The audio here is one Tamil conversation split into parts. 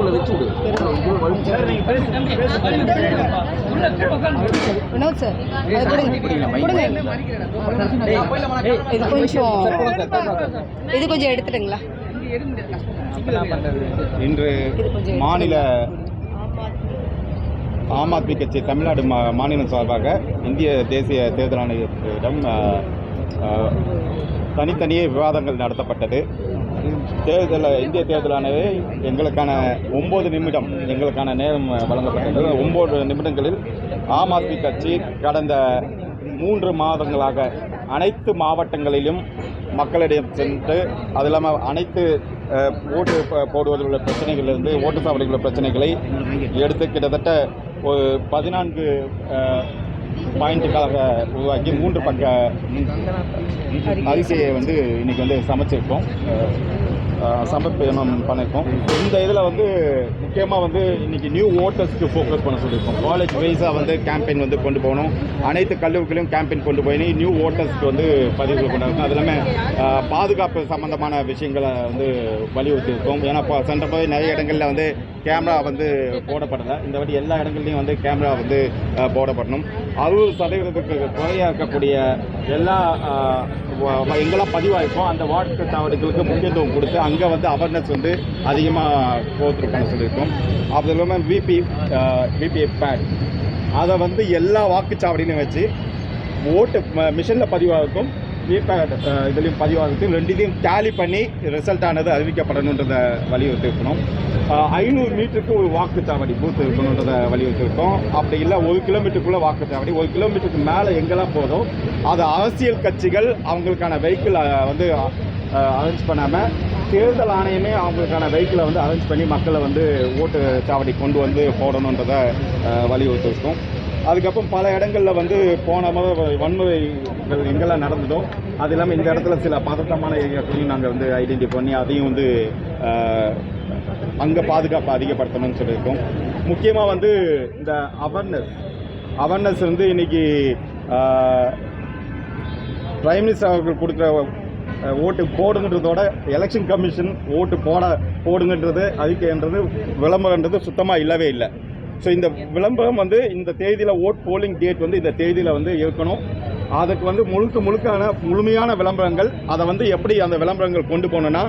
வீட்டுக்குள்ள வச்சு வினோத் சார் இது கொஞ்சம் இது கொஞ்சம் எடுத்துடுங்களா? இன்று மாநில ஆம் ஆத்மி கட்சி தமிழ்நாடு மா மாநிலம் சார்பாக இந்திய தேசிய தேர்தல் ஆணையத்திடம் தனித்தனியே விவாதங்கள் நடத்தப்பட்டது. தேர்தல் இந்திய தேர்தலானது எங்களுக்கான ஒம்பது நிமிடம் எங்களுக்கான நேரம் வழங்கப்பட்டது. ஒம்பது நிமிடங்களில் ஆம் ஆத்மி கட்சி கடந்த மூன்று மாதங்களாக அனைத்து மாவட்டங்களிலும் மக்களிடம் சென்று அது இல்லாமல் அனைத்து ஓட்டு போடுவதில் உள்ள பிரச்சனைகளிலிருந்து ஓட்டு சாவடியில் உள்ள பிரச்சனைகளை எடுத்து கிட்டத்தட்ட ஒரு பதினான்கு பாயிண்ட்டுக்காக உருவாக்கி மூன்று பக்க அறிக்கையை வந்து இன்னைக்கு வந்து சமைச்சிருக்கோம். சமர்ப்பணம் பண்ணியிருக்கோம் இந்த இதில் வந்து முக்கியமாக வந்து இன்னைக்கு நியூ ஓட்டர்ஸ்க்கு ஃபோக்கஸ் பண்ண சொல்லியிருக்கோம். காலேஜ் வைஸாக வந்து கேம்பெயின் வந்து கொண்டு போகணும். அனைத்து கல்லூரிகளையும் கேம்பெயின் கொண்டு போய் நியூ ஓட்டர்ஸ்க்கு வந்து பதிவுகள் கொண்டு அது இல்லாமல் பாதுகாப்பு சம்மந்தமான விஷயங்களை வந்து வலியுறுத்தியிருக்கோம். ஏன்னா இப்போ சென்ற போய் நிறைய இடங்களில் வந்து கேமரா வந்து போடப்படலை. இந்த வாட்டி எல்லா இடங்கள்லையும் வந்து கேமரா வந்து போடப்படணும். அறுபது சதவீதத்துக்கு குறையாக இருக்கக்கூடிய எல்லா எங்கெல்லாம் பதிவாயிருக்கோ அந்த வாட்டு தவறுகளுக்கு முக்கியத்துவம் கொடுத்து அங்கே வந்து அவேர்னஸ் வந்து அதிகமாக போத்துரு பண்ண சொல்லியிருக்கோம். அது இல்லாமல் விபி விபி பேட் அதை வந்து எல்லா வாக்குச்சாவடின்னு வச்சு ஓட்டு மிஷினில் பதிவாகும். விபேட் இதுலேயும் பதிவாகிறதுக்கு ரெண்டுலேயும் டேலி பண்ணி ரிசல்ட் ஆனது அறிவிக்கப்படணுன்றதை வலியுறுத்தி இருக்கணும் ஐநூறு மீட்டருக்கு ஒரு வாக்குச்சாவடி பூத் இருக்கணுன்றதை வலியுறுத்தி இருக்கோம் அப்படி இல்லை ஒரு கிலோமீட்டருக்குள்ளே வாக்குச்சாவடி ஒரு கிலோமீட்டருக்கு மேலே எங்கெல்லாம் போதோ அது அரசியல் கட்சிகள் அவங்களுக்கான வெஹிக்கிள் வந்து அரேஞ்ச் பண்ணாமல் தேர்தல் ஆணையமே அவங்களுக்கான வெஹிக்கிளை வந்து அரேஞ்ச் பண்ணி மக்களை வந்து ஓட்டு சாவடி கொண்டு வந்து போடணுன்றதை வலியுறுத்திருக்கோம். அதுக்கப்புறம் பல இடங்களில் வந்து போன முறை வன்முறைகள் எங்கெல்லாம் நடந்ததோ அது இல்லாமல் இந்த இடத்துல சில பதட்டமான ஏரியாக்களையும் நாங்கள் வந்து ஐடென்டிஃபை பண்ணி அதையும் வந்து அங்கே பாதுகாப்பை அதிகப்படுத்தணும்னு சொல்லியிருக்கோம். முக்கியமாக வந்து இந்த அவேர்னஸ் அவேர்னஸ் வந்து இன்னைக்கு பிரைம் மினிஸ்டர் அவர்கள் கொடுக்குற ஓட்டு போடுங்கன்றதோட எலெக்ஷன் கமிஷன் ஓட்டு போட போடுங்கன்றது அறிக்கைன்றது விளம்பரன்றது சுத்தமாக இல்லவே இல்லை. ஸோ இந்த விளம்பரம் வந்து இந்த தேதியில் ஓட் போலிங் டேட் வந்து இந்த தேதியில் வந்து இருக்கணும். அதுக்கு வந்து முழுக்க முழுக்கான முழுமையான விளம்பரங்கள் அதை வந்து எப்படி அந்த விளம்பரங்கள் கொண்டு போகணுன்னா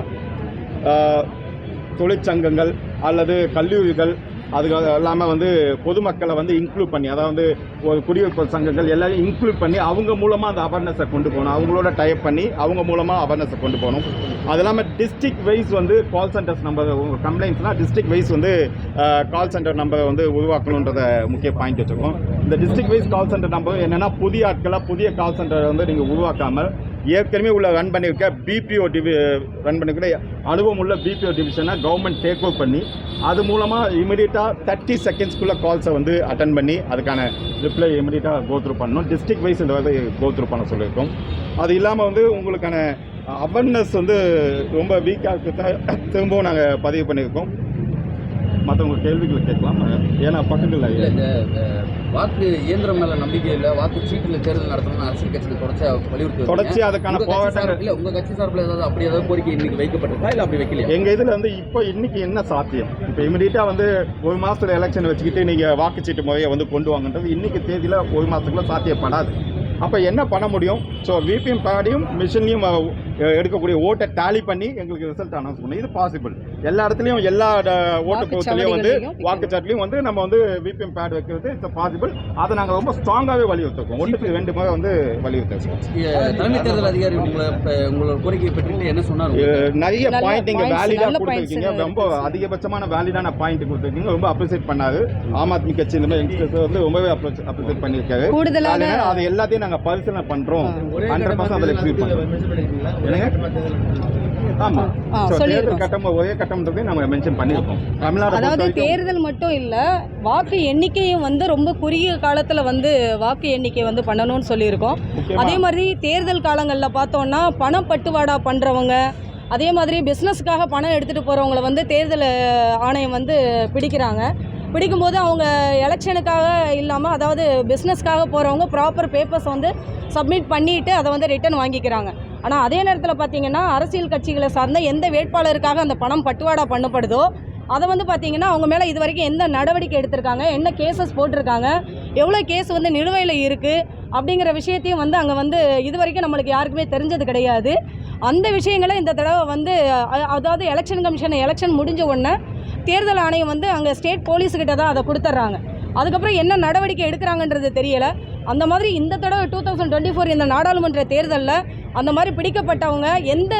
தொழிற்சங்கங்கள் அல்லது கல்லூரிகள் அது இல்லாமல் வந்து பொதுமக்களை வந்து இன்க்ளூட் பண்ணி அதாவது ஒரு குடியிருப்பு சங்கங்கள் எல்லாரும் இன்க்ளூட் பண்ணி அவங்க மூலமாக அந்த அவேர்னஸை கொண்டு போகணும். அவங்களோட டைப் பண்ணி அவங்க மூலமாக அவேர்னஸை கொண்டு போகணும். அது இல்லாமல் டிஸ்ட்ரிக் வைஸ் வந்து கால் சென்டர்ஸ் நம்பர் உங்கள் கம்ப்ளைண்ட்ஸ்னால் டிஸ்ட்ரிக் வைஸ் வந்து கால் சென்டர் நம்பரை வந்து உருவாக்கணுன்றத முக்கிய பாயிண்ட் வச்சுருக்கோம். இந்த district wise call centre number என்னென்னா புதிய ஆட்களாக புதிய கால் சென்டரை வந்து நீங்கள் உருவாக்காமல் ஏற்கனவே உள்ள ரன் பண்ணியிருக்க பிபிஓ டிவி ரன் பண்ணிருக்க அனுபவம் உள்ள பிபிஓ டிவிஷனை கவர்மெண்ட் டேக் ஓவர் பண்ணி அது மூலமாக இமீடியட்டாக தேர்ட்டி செகண்ட்ஸ்க்குள்ளே கால்ஸை வந்து அட்டன் பண்ணி அதுக்கான ரிப்ளை இமீடியட்டாக கோத்ரூ பண்ணணும். டிஸ்ட்ரிக் வைஸ் இந்த வந்து கோத்ரூ பண்ண சொல்லியிருக்கோம். அது இல்லாமல் வந்து உங்களுக்கான அவேர்னஸ் வந்து ரொம்ப வீக்காக இருக்கிறத திரும்பவும் நாங்கள் பதிவு பண்ணியிருக்கோம். மற்றவங்க கேள்விகளை கேட்கலாம். ஏன்னா பக்கத்தில் இல்ல இந்த வாக்கு இயந்திரம் மேல நம்பிக்கை இல்ல வாக்கு சீட்டுல தேர்தல் நடத்தணும்னு அரசியல் கட்சிகள் தொடர்ச்சியா வலியுறுத்தி. தொடர்ச்சியா அதுக்கான சார்பு- இல்ல உங்க கட்சி சார்பில் ஏதாவது அப்படி ஏதாவது கோரிக்கை இன்னைக்கு வைக்கப்பட்டிருக்கா இல்ல அப்படி வைக்கலையா? எங்க இதுல வந்து இப்போ இன்னைக்கு என்ன சாத்தியம்? இப்போ இமிடியட்டா வந்து ஒரு மாசத்துல எலெக்ஷன் வச்சுக்கிட்டு நீங்க வாக்குச்சீட்டு முறையை வந்து கொண்டு வாங்கன்றது இன்னைக்கு தேதியில ஒரு மாசத்துக்குள்ள சாத்தியப்படாது. அப்ப என்ன பண்ண முடியும்? ஸோ விபிஎம் பேடையும் மிஷினையும் எடுக்கக்கூடிய ஓட்டை டேலி பண்ணி எங்களுக்கு ரிசல்ட் அனௌன்ஸ் பண்ணணும் இது பாசிபிள் எல்லா இடத்துலையும் எல்லா ஓட்டு பொறுத்துலையும் வந்து வாக்குச்சாட்டிலையும் வந்து நம்ம வந்து விபிஎம் பேட் வைக்கிறது இட்ஸ் பாசிபிள் அதை நாங்கள் ரொம்ப ஸ்ட்ராங்காகவே வலியுறுத்திருக்கோம். ஒன்றுக்கு ரெண்டு முறை வந்து வலியுறுத்திருக்கோம். தலைமை தேர்தல் அதிகாரி உங்களோட கோரிக்கையை பெற்றுட்டு என்ன? அஹ் நிறைய பாயிண்ட் நீங்க points, வேலிடா நல்ல கொடுத்துருக்கீங்க. ரொம்ப அதிகபட்சமான வேலிடான பாயிண்ட் கொடுத்துருக்கீங்க ரொம்ப அப்ரிசியேட் பண்ணாரு. ஆம் ஆத்மி கட்சி இந்த மாதிரி யங்ஸ்டர்ஸ் வந்து ரொம்பவே அப்ரிசியேட் பண்ணியிருக்காரு. அதனால அது எல்லாத்தையும் நாங்க பரிசீலனை பண்றோம். ஹண்ட்ரட் பர்சன்ட் அதில் எக்ஸிக்யூட் பண்றோம். என்னங்க ஆமா. ஆ, So, சொல்லியிருக்கோம். தேர்தல் கட்டம் ஒரே கட்டம்ன்றதையும் நம்ம மென்ஷன் பண்ணியிருக்கோம் தமிழ்நாடு அதாவது தேர்தல் மட்டும் இல்லை வாக்கு எண்ணிக்கையும் வந்து ரொம்ப குறுகிய காலத்தில் வந்து வாக்கு எண்ணிக்கை வந்து பண்ணணும்னு சொல்லியிருக்கோம். அதே மாதிரி தேர்தல் காலங்களில் பார்த்தோம்னா பணம் பட்டுவாடா பண்ணுறவங்க அதே மாதிரி பிஸ்னஸுக்காக பணம் எடுத்துகிட்டு போகிறவங்கள வந்து தேர்தல் ஆணையம் வந்து பிடிக்கிறாங்க. பிடிக்கும்போது அவங்க எலெக்ஷனுக்காக இல்லாமல் அதாவது பிஸ்னஸ்க்காக போகிறவங்க ப்ராப்பர் பேப்பர்ஸ் வந்து சப்மிட் பண்ணிவிட்டு அதை வந்து ரிட்டர்ன் வாங்கிக்கிறாங்க. ஆனால் அதே நேரத்தில் பார்த்தீங்கன்னா அரசியல் கட்சிகளை சார்ந்த எந்த வேட்பாளருக்காக அந்த பணம் பட்டுவாடா பண்ணப்படுதோ அதை வந்து பார்த்தீங்கன்னா அவங்க மேலே இது வரைக்கும் எந்த நடவடிக்கை எடுத்திருக்காங்க என்ன கேசஸ் போட்டிருக்காங்க எவ்வளோ கேஸ் வந்து நிலுவையில் இருக்குது அப்படிங்கிற விஷயத்தையும் வந்து அங்கே வந்து இது வரைக்கும் நம்மளுக்கு யாருக்குமே தெரிஞ்சது கிடையாது. அந்த விஷயங்களை இந்த தடவை வந்து அதாவது எலெக்ஷன் கமிஷன் எலெக்ஷன் முடிஞ்ச உடனே தேர்தல் ஆணையம் வந்து அங்கே ஸ்டேட் போலீஸுக்கிட்ட தான் அதை கொடுத்துட்றாங்க. அதுக்கப்புறம் என்ன நடவடிக்கை எடுக்கிறாங்கன்றது தெரியலை. அந்த மாதிரி இந்த தடவை டூ தௌசண்ட் டுவெண்ட்டி ஃபோர் இந்த நாடாளுமன்ற தேர்தலில் அந்த மாதிரி பிடிக்கப்பட்டவங்க எந்த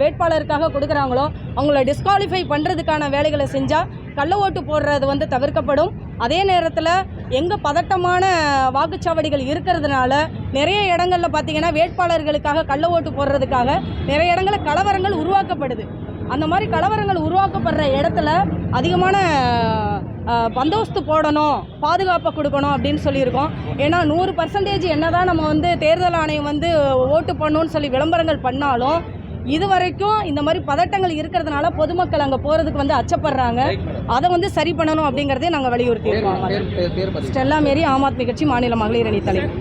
வேட்பாளருக்காக கொடுக்குறாங்களோ அவங்கள டிஸ்குவாலிஃபை பண்ணுறதுக்கான வேலைகளை செஞ்சால் கள்ள ஓட்டு போடுறது வந்து தவிர்க்கப்படும். அதே நேரத்தில் எங்கே பதட்டமான வாக்குச்சாவடிகள் இருக்கிறதுனால நிறைய இடங்களில் பார்த்தீங்கன்னா வேட்பாளர்களுக்காக கள்ள ஓட்டு போடுறதுக்காக நிறைய இடங்களில் கலவரங்கள் உருவாக்கப்படுது. அந்த மாதிரி கலவரங்கள் உருவாக்கப்படுற இடத்துல அதிகமான அஹ், பந்தோபஸ்து போடணும் பாதுகாப்பை கொடுக்கணும் அப்படின்னு சொல்லியிருக்கோம். ஏன்னா நூறு பர்சன்டேஜ் என்ன தான் நம்ம வந்து தேர்தல் ஆணையம் வந்து ஓட்டு பண்ணணும்னு சொல்லி விளம்பரங்கள் பண்ணாலும் இது வரைக்கும் இந்த மாதிரி பதட்டங்கள் இருக்கிறதுனால பொதுமக்கள் அங்கே போகிறதுக்கு வந்து அச்சப்படுறாங்க. அதை வந்து சரி பண்ணணும் அப்படிங்கிறதே நாங்கள் வலியுறுத்தி இருக்கோம் பேர் பேர் பேர் பதிவு ஸ்டெல்லா மேரி ஆம் ஆத்மி கட்சி மாநில மகளிர் அணி தலைவர்